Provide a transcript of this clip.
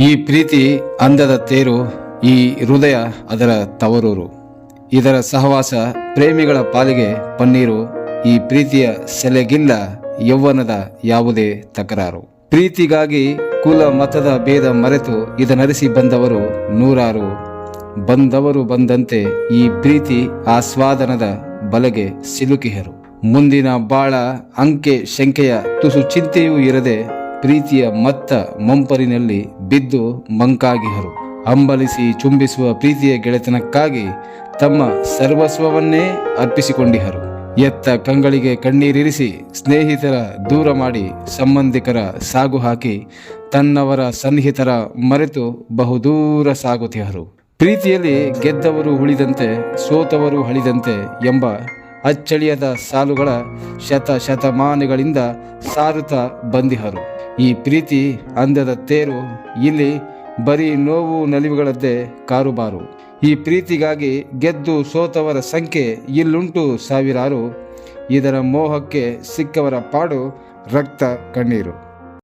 ಈ ಪ್ರೀತಿ ಅಂದದ ತೇರು ಈ ಹೃದಯ ಅದರ ತವರೂರು. ಇದರ ಸಹವಾಸ ಪ್ರೇಮಿಗಳ ಪಾಲಿಗೆ ಪನ್ನೀರು. ಈ ಪ್ರೀತಿಯ ಸೆಲೆಗಿಲ್ಲ ಯೌವನದ ಯಾವುದೇ ತಕರಾರು. ಪ್ರೀತಿಗಾಗಿ ಕುಲ ಮತದ ಭೇದ ಮರೆತು ಇದನರಿಸಿ ಬಂದವರು ನೂರಾರು. ಬಂದವರು ಬಂದಂತೆ ಈ ಪ್ರೀತಿ ಆಸ್ವಾದನದ ಬಲೆಗೆ ಸಿಲುಕಿಹರು. ಮುಂದಿನ ಬಾಳ ಅಂಕೆ ಶಂಕೆಯ ತುಸು ಚಿಂತೆಯೂ ಇರದೆ ಪ್ರೀತಿಯ ಮತ್ತ ಮಂಪರಿನಲ್ಲಿ ಬಿದ್ದು ಮಂಕಾಗಿಹರು. ಅಂಬಲಿಸಿ ಚುಂಬಿಸುವ ಪ್ರೀತಿಯ ಗೆಳೆತನಕ್ಕಾಗಿ ತಮ್ಮ ಸರ್ವಸ್ವವನ್ನೇ ಅರ್ಪಿಸಿಕೊಂಡಿಹರು. ಎತ್ತ ಕಂಗಳಿಗೆ ಕಣ್ಣೀರಿರಿಸಿ ಸ್ನೇಹಿತರ ದೂರ ಮಾಡಿ ಸಂಬಂಧಿಕರ ಸಾಗು ಹಾಕಿ ತನ್ನವರ ಸನ್ನಿಹಿತರ ಮರೆತು ಬಹುದೂರ ಸಾಗುತ್ತಿಹರು. ಪ್ರೀತಿಯಲ್ಲಿ ಗೆದ್ದವರು ಉಳಿದಂತೆ ಸೋತವರು ಹಳಿದಂತೆ ಎಂಬ ಅಚ್ಚಳಿಯದ ಸಾಲುಗಳ ಶತ ಶತಮಾನಗಳಿಂದ ಸಾರುತ್ತಾ ಬಂದಿಹರು. ಈ ಪ್ರೀತಿ ಅಂದದ ತೇರು ಇಲ್ಲಿ ಬರೀ ನೋವು ನಲಿವುಗಳದ್ದೇ ಕಾರುಬಾರು. ಈ ಪ್ರೀತಿಗಾಗಿ ಗೆದ್ದು ಸೋತವರ ಸಂಖ್ಯೆ ಇಲ್ಲುಂಟು ಸಾವಿರಾರು. ಇದರ ಮೋಹಕ್ಕೆ ಸಿಕ್ಕವರ ಪಾಡು ರಕ್ತ ಕಣ್ಣೀರು.